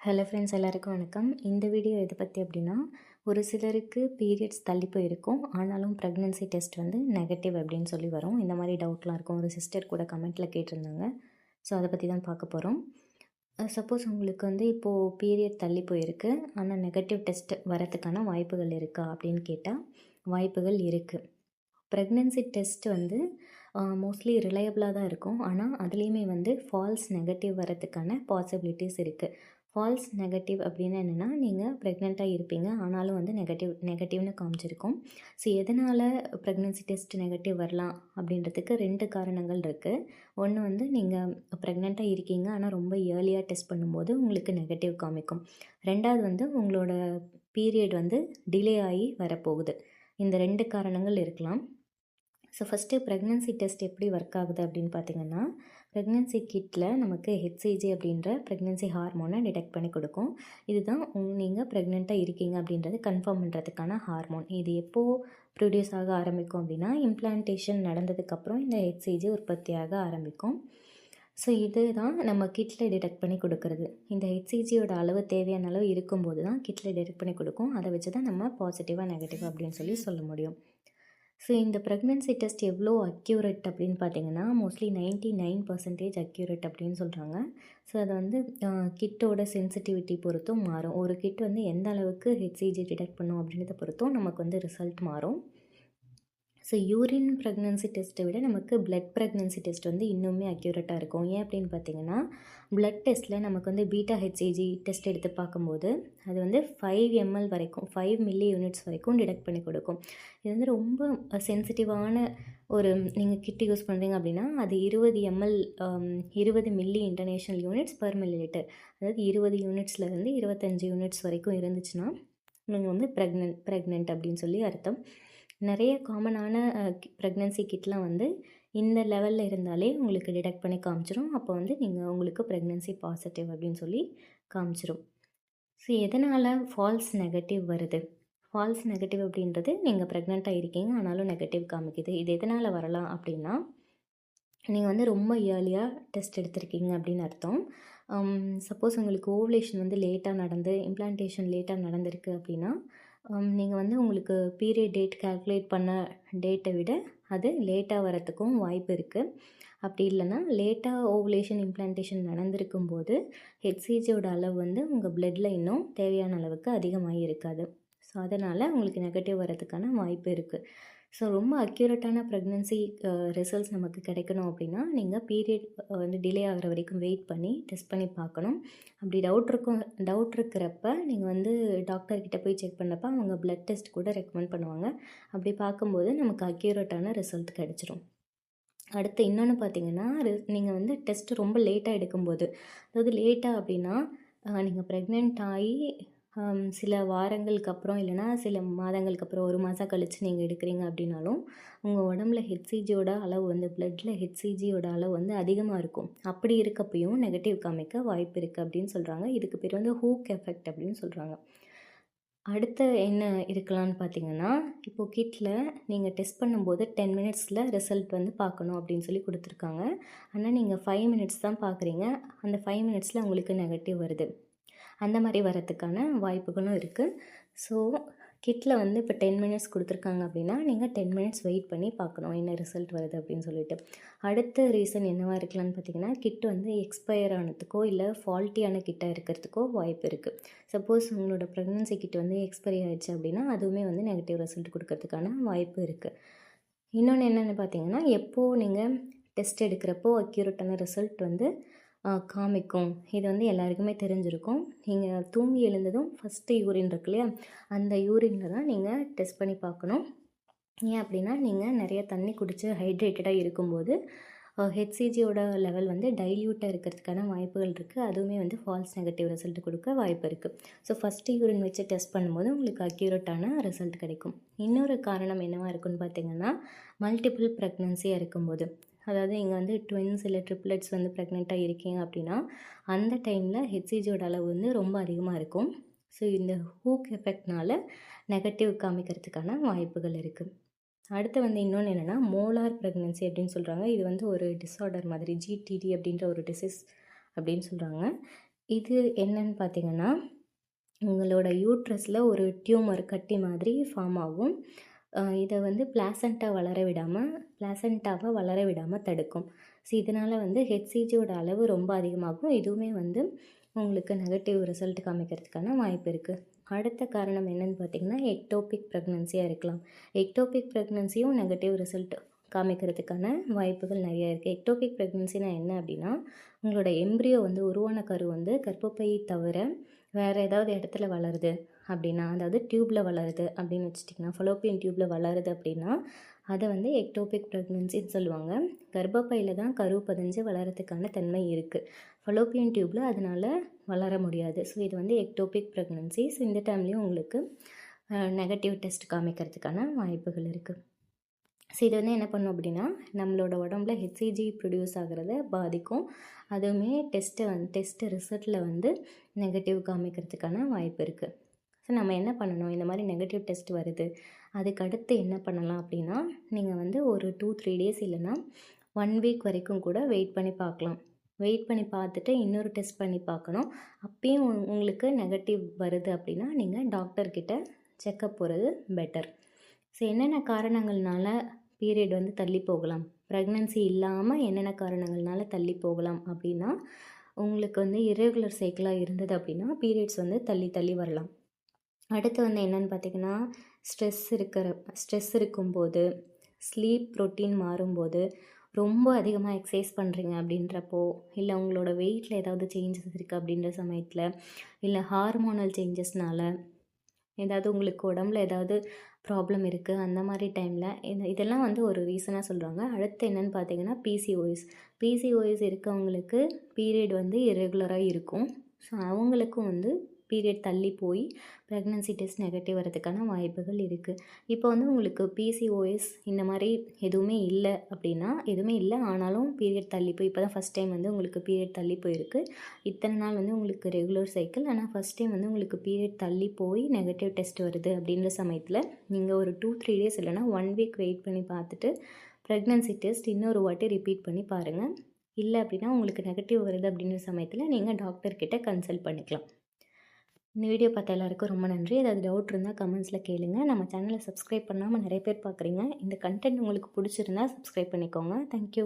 Hello friends எல்லாருக்கும் வணக்கம். இந்த வீடியோ எதை பற்றி அப்படின்னா ஒரு சிலருக்கு பீரியட்ஸ் தள்ளி போயிருக்கும் ஆனாலும் ப்ரெக்னென்சி டெஸ்ட் வந்து நெகட்டிவ் அப்படின்னு சொல்லி வரும். இந்த மாதிரி டவுட்லாம் இருக்கும். ஒரு சிஸ்டர் கூட கமெண்ட்டில் கேட்டிருந்தாங்க. ஸோ அதை பற்றி தான் பார்க்க போகிறோம் சப்போஸ் உங்களுக்கு வந்து இப்போது பீரியட் தள்ளி போயிருக்கு ஆனால் நெகட்டிவ் டெஸ்ட் வரத்துக்கான வாய்ப்புகள் இருக்கா அப்படின்னு கேட்டால் வாய்ப்புகள் இருக்குது ப்ரெக்னென்சி டெஸ்ட் வந்து மோஸ்ட்லி ரிலையபிளாக தான் இருக்கும். ஆனால் அதுலேயுமே வந்து ஃபால்ஸ் நெகட்டிவ் வரத்துக்கான பாசிபிலிட்டிஸ் இருக்குது ஃபால்ஸ் நெகட்டிவ் அப்படின்னு என்னென்னா நீங்கள் ப்ரெக்னெண்ட்டாக இருப்பீங்க. ஆனாலும் வந்து நெகட்டிவ் நெகட்டிவ்னு காமிச்சிருக்கும். ஸோ எதனால் ப்ரெக்னென்சி டெஸ்ட் நெகட்டிவ் வரலாம் அப்படின்றதுக்கு ரெண்டு காரணங்கள் இருக்குது ஒன்று வந்து நீங்கள் ப்ரெக்னெண்ட்டாக இருக்கீங்க. ஆனால் ரொம்ப ஏர்லியாக டெஸ்ட் பண்ணும்போது உங்களுக்கு நெகட்டிவ் காமிக்கும். ரெண்டாவது வந்து உங்களோட பீரியட் வந்து டிலே ஆகி வரப்போகுது. இந்த ரெண்டு காரணங்கள் இருக்கலாம். ஸோ ஃபஸ்ட்டு ப்ரெக்னென்சி டெஸ்ட் எப்படி ஒர்க் ஆகுது அப்படின்னு பார்த்தீங்கன்னா ப்ரெக்னென்சி கிட்டில் நமக்கு ஹெச்சிஜி அப்படின்ற ப்ரெக்னென்சி ஹார்மோனை டிடெக்ட் பண்ணி கொடுக்கும். இதுதான் நீங்கள் ப்ரெக்னெண்ட்டாக இருக்கீங்க அப்படின்றது கன்ஃபார்ம் பண்ணுறதுக்கான ஹார்மோன் இது எப்போது ப்ரொடியூஸ் ஆக ஆரம்பிக்கும் அப்படின்னா இம்ப்ளான்டேஷன் நடந்ததுக்கப்புறம் இந்த ஹெச்சிஜி உற்பத்தியாக ஆரம்பிக்கும். ஸோ இது தான் நம்ம கிட்டில் டிடெக்ட் பண்ணி கொடுக்குறது. இந்த ஹெச்சிஜியோட அளவு தேவையான அளவு இருக்கும்போது தான் கிட்டில் டிடெக்ட் பண்ணி கொடுக்கும். அதை வச்சு தான் நம்ம பாசிட்டிவாக நெகட்டிவ் அப்படின்னு சொல்லி சொல்ல முடியும். ஸோ இந்த ப்ரெக்னென்சி டெஸ்ட் எவ்வளோ அக்யூரேட் அப்படின்னு பார்த்தீங்கன்னா mostly ninety nine percentage accurate அப்படின்னு சொல்கிறாங்க ஸோ அதை வந்து கிட்டோட சென்சிட்டிவிட்டி பொறுத்தும் மாறும். ஒரு கிட் வந்து எந்த அளவுக்கு ஹெச்சிஜி டிடெக்ட் பண்ணும் அப்படின்றத பொறுத்தும் நமக்கு வந்து ரிசல்ட் மாறும். ஸோ யூரின் ப்ரெக்னன்சி டெஸ்ட்டை விட நமக்கு பிளட் ப்ரெக்னன்சி டெஸ்ட் வந்து இன்னுமே அக்யூரேட்டாக இருக்கும். ஏன் அப்படின்னு பார்த்தீங்கன்னா பிளட் டெஸ்ட்டில் நமக்கு வந்து பீட்டா ஹெச்ஏஜி டெஸ்ட் எடுத்து பார்க்கும்போது அது வந்து ஃபைவ் எம்எல் வரைக்கும் ஃபைவ் மில்லி யூனிட்ஸ் வரைக்கும் டிடெக்ட் பண்ணி கொடுக்கும். இது வந்து ரொம்ப சென்சிட்டிவான ஒரு நீங்கள் கிட் யூஸ் பண்ணுறீங்க அப்படின்னா அது இருபது எம்எல் um, இருபது milli international units per millilitre அதாவது இருபது யூனிட்ஸ்லேருந்து இருபத்தஞ்சி யூனிட்ஸ் வரைக்கும் இருந்துச்சுன்னா நீங்கள் வந்து ப்ரெக்னென்ட் ப்ரெக்னென்ட் அப்படின்னு சொல்லி அர்த்தம். நிறைய காமனான ப்ரெக்னென்சி கிட்லாம் வந்து இந்த லெவலில் இருந்தாலே உங்களுக்கு டிடெக்ட் பண்ணி காமிச்சிரும். அப்போ வந்து நீங்கள் உங்களுக்கு ப்ரெக்னென்சி பாசிட்டிவ் அப்படின்னு சொல்லி காமிச்சிரும். ஸோ எதனால் ஃபால்ஸ் நெகட்டிவ் வருது? ஃபால்ஸ் நெகட்டிவ் அப்படின்றது நீங்கள் ப்ரெக்னெண்ட்டாக இருக்கீங்க ஆனாலும் நெகட்டிவ் காமிக்குது. இது எதனால் வரலாம் அப்படின்னா நீங்கள் வந்து ரொம்ப இயர்லியாக டெஸ்ட் எடுத்திருக்கீங்க அப்படின்னு அர்த்தம். சப்போஸ் உங்களுக்கு ஓவலேஷன் வந்து லேட்டாக நடந்து இம்ப்ளான்டேஷன் லேட்டாக நடந்திருக்கு அப்படின்னா நீங்கள் வந்து உங்களுக்கு பீரியட் டேட் கால்குலேட் பண்ண டேட்டை விட அது லேட்டாக வரத்துக்கும் வாய்ப்பு இருக்குது அப்படி இல்லைன்னா லேட்டாக ஓவுலேஷன் இம்ப்ளான்டேஷன் நடந்திருக்கும் போது ஹெச்சிஜியோட அளவு வந்து உங்கள் பிளட்டில் இன்னும் தேவையான அளவுக்கு அதிகமாக இருக்காது. ஸோ அதனால் உங்களுக்கு நெகட்டிவ் வரதுக்கான வாய்ப்பு இருக்குது ஸோ ரொம்ப அக்யூரேட்டான ப்ரெக்னென்சி ரிசல்ட்ஸ் நமக்கு கிடைக்கணும் அப்படின்னா நீங்கள் பீரியட் வந்து டிலே ஆகிற வரைக்கும் வெயிட் பண்ணி டெஸ்ட் பண்ணி பார்க்கணும். அப்படி டவுட் இருக்கும் டவுட் இருக்கிறப்ப நீங்கள் வந்து டாக்டர்கிட்ட போய் செக் பண்ணப்போ அவங்க ப்ளட் டெஸ்ட் கூட ரெக்கமெண்ட் பண்ணுவாங்க. அப்படி பார்க்கும்போது நமக்கு அக்யூரேட்டான ரிசல்ட் கிடச்சிரும். அடுத்து இன்னொன்று பார்த்தீங்கன்னா நீங்கள் வந்து டெஸ்ட் ரொம்ப லேட்டாக எடுக்கும்போது. அதாவது லேட்டாக அப்படின்னா நீங்கள் ப்ரெக்னென்ட் ஆகி சில வாரங்களுக்கு அப்புறம் இல்லைனா சில மாதங்களுக்கு அப்புறம் ஒரு மாதம் கழித்து நீங்கள் எடுக்கிறீங்க அப்படின்னாலும் உங்கள் உடம்புல ஹெச்சிஜியோட அளவு வந்து ப்ளட்டில் ஹெச்சிஜியோட அளவு வந்து அதிகமாக இருக்கும். அப்படி இருக்கப்பையும் நெகட்டிவ் காமிக்க வாய்ப்பு இருக்குது அப்படின்னு சொல்கிறாங்க இதுக்கு பேர் வந்து ஹூக் எஃபெக்ட் அப்படின்னு சொல்கிறாங்க அடுத்து என்ன இருக்கலாம்னு பார்த்தீங்கன்னா இப்போது கிட்டில் நீங்கள் டெஸ்ட் பண்ணும்போது டென் மினிட்ஸில் ரிசல்ட் வந்து பார்க்கணும் அப்படின்னு சொல்லி கொடுத்துருக்காங்க. ஆனால் நீங்கள் ஃபைவ் மினிட்ஸ் தான் பார்க்குறீங்க அந்த ஃபைவ் மினிட்ஸில் உங்களுக்கு நெகட்டிவ் வருது. அந்த மாதிரி வரத்துக்கான வாய்ப்புகளும் இருக்குது ஸோ கிட்டில் வந்து இப்போ டென் மினிட்ஸ் கொடுத்துருக்காங்க அப்படின்னா நீங்கள் டென் மினிட்ஸ் வெயிட் பண்ணி பார்க்கணும். என்ன ரிசல்ட் வருது அப்படின்னு சொல்லிட்டு. அடுத்த ரீசன் என்னவாக இருக்கலாம்னு பார்த்தீங்கன்னா கிட் வந்து எக்ஸ்பயர் ஆனதுக்கோ இல்லை ஃபால்ட்டியான கிட்டாக இருக்கிறதுக்கோ வாய்ப்பு இருக்குது சப்போஸ் உங்களோட ப்ரெக்னன்சி கிட் வந்து எக்ஸ்பைரி ஆகிடுச்சு அப்படின்னா அதுவுமே வந்து நெகட்டிவ் ரிசல்ட் கொடுக்கறதுக்கான வாய்ப்பு இருக்குது இன்னொன்று என்னென்னு பார்த்தீங்கன்னா எப்போது நீங்கள் டெஸ்ட் எடுக்கிறப்போ அக்யூரேட்டான ரிசல்ட் வந்து காமிக்கும். இது வந்து எல்லாருக்குமே தெரிஞ்சிருக்கும். நீங்கள் தூங்கி எழுந்ததும் ஃபஸ்ட்டு யூரின் இருக்கு இல்லையா? அந்த யூரினில் தான் நீங்கள் டெஸ்ட் பண்ணி பார்க்கணும். ஏன் அப்படின்னா நீங்கள் நிறைய தண்ணி குடித்து ஹைட்ரேட்டடாக இருக்கும்போது ஹெச்சிஜியோட லெவல் வந்து டைல்யூட்டாக இருக்கிறதுக்கான வாய்ப்புகள் இருக்குது அதுவுமே வந்து ஃபால்ஸ் நெகட்டிவ் ரிசல்ட் கொடுக்க வாய்ப்பு இருக்குது ஸோ ஃபஸ்ட்டு யூரின் வச்சு டெஸ்ட் பண்ணும்போது உங்களுக்கு அக்யூரேட்டான ரிசல்ட் கிடைக்கும். இன்னொரு காரணம் என்னவாக இருக்குன்னு பார்த்தீங்கன்னா மல்டிபிள் ப்ரெக்னன்சியாக இருக்கும்போது. அதாவது இங்கே வந்து ட்வின்ஸ் இல்லை ட்ரிப்ளெட்ஸ் வந்து ப்ரெக்னெண்ட்டாக இருக்கீங்க அப்படின்னா அந்த டைமில் ஹெச்சிஜியோட அளவு வந்து ரொம்ப அதிகமாக இருக்கும். ஸோ இந்த ஹூக் எஃபெக்ட்னால நெகட்டிவ் காமிக்கிறதுக்கான வாய்ப்புகள் இருக்குது அடுத்து வந்து இன்னொன்று என்னென்னா மோலார் ப்ரெக்னென்சி அப்படின்னு சொல்கிறாங்க இது வந்து ஒரு டிஸார்டர் மாதிரி ஜிடிடி அப்படின்ற ஒரு டிசீஸ் அப்படின்னு சொல்கிறாங்க இது என்னன்னு பார்த்தீங்கன்னா உங்களோட யூட்ரஸில் ஒரு டியூமர் கட்டி மாதிரி ஃபார்ம் ஆகும். இதை வந்து பிளாசண்டா வளர விடாமல் பிளாசண்டாவை வளர விடாமல் தடுக்கும். ஸோ இதனால் வந்து ஹெச்சிஜியோட அளவு ரொம்ப அதிகமாகும். இதுவுமே வந்து உங்களுக்கு நெகட்டிவ் ரிசல்ட் காமிக்கிறதுக்கான வாய்ப்பு இருக்குது அடுத்த காரணம் என்னென்னு பார்த்தீங்கன்னா எக்டோபிக் ப்ரெக்னன்சியாக இருக்கலாம். எக்டோபிக் ப்ரெக்னன்சியும் நெகட்டிவ் ரிசல்ட் காமிக்கிறதுக்கான வாய்ப்புகள் நிறைய இருக்குது எக்டோபிக் ப்ரெக்னன்சினா என்ன அப்படின்னா உங்களோட எம்ப்ரியோ வந்து உருவான கரு வந்து கர்ப்பப்பையை தவிர வேறு ஏதாவது இடத்துல வளருது அப்படின்னா அதாவது டியூப்பில் வளருது அப்படின்னு வச்சுட்டிங்கன்னா ஃபலோப்பியன் டியூப்பில் வளருது அப்படின்னா அதை வந்து எக்டோபிக் ப்ரெக்னன்சின்னு சொல்லுவாங்க. கர்ப்பப்பையில் தான் கரு பதிஞ்சு வளரத்துக்கான தன்மை இருக்குது ஃபலோப்பியன் டியூப்பில் அதனால் வளர முடியாது. ஸோ இது வந்து எக்டோபிக் ப்ரெக்னன்சி ஸோ இந்த டைம்லேயும் உங்களுக்கு நெகட்டிவ் டெஸ்ட் காமிக்கிறதுக்கான வாய்ப்புகள் இருக்குது ஸோ இது வந்து என்ன பண்ணும் அப்படின்னா நம்மளோட உடம்புல ஹெச்சிஜி ப்ரொடியூஸ் ஆகிறத பாதிக்கும். அதுவுமே டெஸ்ட்டை வந்து டெஸ்ட்டு ரிசல்ட்டில் வந்து நெகட்டிவ் காமிக்கிறதுக்கான வாய்ப்பு இருக்குது ஸோ நம்ம என்ன பண்ணணும்? இந்த மாதிரி நெகட்டிவ் டெஸ்ட் வருது. அதுக்கு அடுத்து என்ன பண்ணலாம் அப்படின்னா நீங்கள் வந்து ஒரு டூ த்ரீ டேஸ் இல்லைன்னா ஒன் வீக் வரைக்கும் கூட வெயிட் பண்ணி பார்க்கலாம். வெயிட் பண்ணி பார்த்துட்டு இன்னொரு டெஸ்ட் பண்ணி பார்க்கணும். அப்பயும் உ- உங்களுக்கு நெகட்டிவ் வருது அப்படின்னா நீங்கள் டாக்டர்கிட்ட செக்கப் போகிறது பெட்டர் ஸோ என்னென்ன காரணங்கள்னால பீரியட் வந்து தள்ளி போகலாம்? ப்ரெக்னன்சி இல்லாமல் என்னென்ன காரணங்கள்னால தள்ளி போகலாம் அப்படின்னா உங்களுக்கு வந்து இரெகுலர் சைக்கிளாக இருந்தது அப்படின்னா பீரியட்ஸ் வந்து தள்ளி தள்ளி வரலாம். அடுத்து வந்து என்னென்னு பார்த்தீங்கன்னா ஸ்ட்ரெஸ் இருக்கிற ஸ்ட்ரெஸ் இருக்கும்போது ஸ்லீப் ரொட்டீன் மாறும்போது ரொம்ப அதிகமாக எக்ஸசைஸ் பண்ணுறீங்க அப்படின்றப்போ இல்லை உங்களோட வெயிட்டில் ஏதாவது சேஞ்சஸ் இருக்குது அப்படின்ற சமயத்தில் இல்லை ஹார்மோனல் சேஞ்சஸ்னால ஏதாவது உங்களுக்கு உடம்புல ஏதாவது ப்ராப்ளம் இருக்குது அந்த மாதிரி டைமில் இந்த இதெல்லாம் வந்து ஒரு ரீசனாக சொல்கிறாங்க அடுத்து என்னென்னு பார்த்தீங்கன்னா பிசிஓஎஸ் பிசிஓஎஸ் இருக்கவங்களுக்கு பீரியட் வந்து இரெகுலராக இருக்கும். ஸோ அவங்களுக்கும் வந்து பீரியட் தள்ளி போய் ப்ரெக்னன்சி டெஸ்ட் நெகட்டிவ் வரதுக்கான வாய்ப்புகள் இருக்குது இப்போ வந்து உங்களுக்கு பிசிஓஎஸ் இந்த மாதிரி எதுவுமே இல்லை அப்படின்னா எதுவுமே இல்லை. ஆனாலும் பீரியட் தள்ளி போய் இப்போ தான் ஃபஸ்ட் டைம் வந்து உங்களுக்கு பீரியட் தள்ளி போயிருக்கு. இத்தனை நாள் வந்து உங்களுக்கு ரெகுலர் சைக்கிள் ஆனால் ஃபஸ்ட் டைம் வந்து உங்களுக்கு பீரியட் தள்ளி போய் நெகட்டிவ் டெஸ்ட் வருது அப்படின்ற சமயத்தில் நீங்கள் ஒரு டூ த்ரீ டேஸ் இல்லைன்னா ஒன் வீக் வெயிட் பண்ணி பார்த்துட்டு ப்ரெக்னன்சி டெஸ்ட் இன்னொரு வாட்டி ரிப்பீட் பண்ணி பாருங்கள் இல்லை அப்படின்னா உங்களுக்கு நெகட்டிவ் வருது அப்படின்ற சமயத்தில் நீங்கள் டாக்டர்கிட்ட கன்சல்ட் பண்ணிக்கலாம். இந்த வீடியோ பார்த்த எல்லாருக்கும் ரொம்ப நன்றி. ஏதாவது டவுட் இருந்தால் கமெண்ட்ஸில் கேளுங்க. நம்ம சேனலை சப்ஸ்கிரைப் பண்ணாமல் நிறைய பேர் பார்க்குறீங்க. இந்த கண்டென்ட் உங்களுக்கு பிடிச்சிருந்தா சப்ஸ்கிரைப் பண்ணிக்கோங்க. தேங்க்யூ